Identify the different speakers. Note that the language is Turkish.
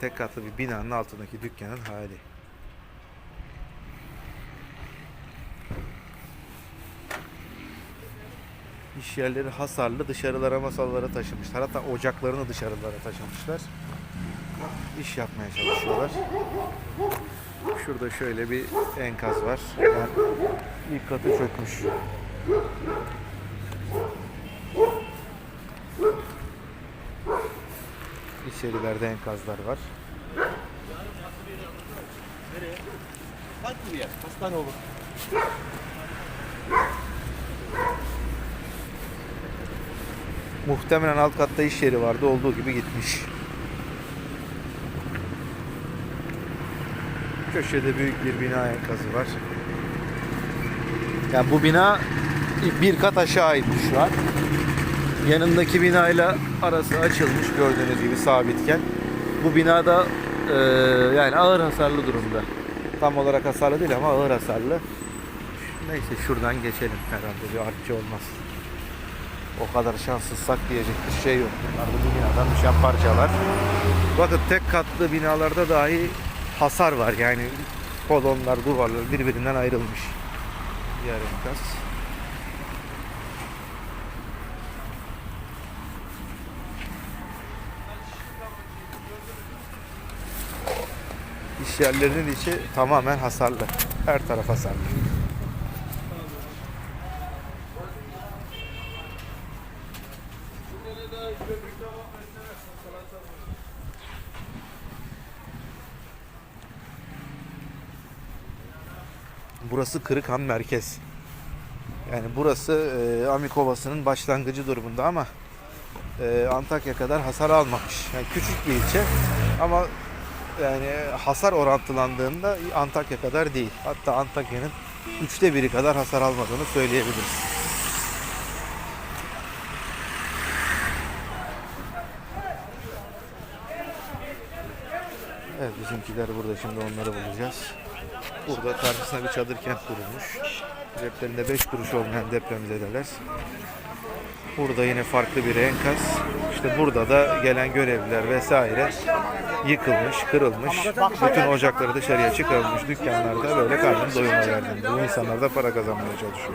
Speaker 1: tek katlı bir binanın altındaki dükkanın hali. İş yerleri hasarlı dışarılara masalara taşımışlar. Hatta ocaklarını dışarılara taşımışlar. İş yapmaya çalışıyorlar. Şurada şöyle bir enkaz var. Yani ilk katı çökmüş. İçerilerde enkazlar var.
Speaker 2: Farklı bir yer. Hastane olur.
Speaker 1: Muhtemelen alt katta iş yeri vardı. Olduğu gibi gitmiş. Köşede büyük bir bina enkazı var. Yani bu bina bir kat aşağı inmiş şu an. Yanındaki binayla arası açılmış gördüğünüz gibi sabitken. Bu binada e, yani ağır hasarlı durumda. Tam olarak hasarlı değil ama ağır hasarlı. Neyse şuradan geçelim herhalde bir artçı olmaz. O kadar şanssızsak diyecek bir şey yok. Bunlar da bu binadan düşen parçalar. Bakın tek katlı binalarda dahi hasar var. Yani kolonlar, duvarlar birbirinden ayrılmış. Diğer enkaz. İş yerlerinin içi tamamen hasarlı. Her taraf hasarlı. Burası Kırıkhan merkez. Yani burası e, Amikovası'nın başlangıcı durumunda ama e, Antakya kadar hasar almamış. Yani küçük bir ilçe ama yani hasar orantılandığında Antakya kadar değil. Hatta Antakya'nın üçte biri kadar hasar almadığını söyleyebiliriz. Evet bizimkiler burada şimdi onları bulacağız. Burada karşısına bir çadır kent kurulmuş. Ceplerinde 5 kuruş olmayan depremzedeler. Burada yine farklı bir enkaz. İşte burada da gelen görevliler vesaire yıkılmış, kırılmış. Bütün ocakları dışarıya çıkarılmış. Dükkanlarda böyle karnını doyurma derdinde. Bu insanlar da para kazanmaya çalışıyor.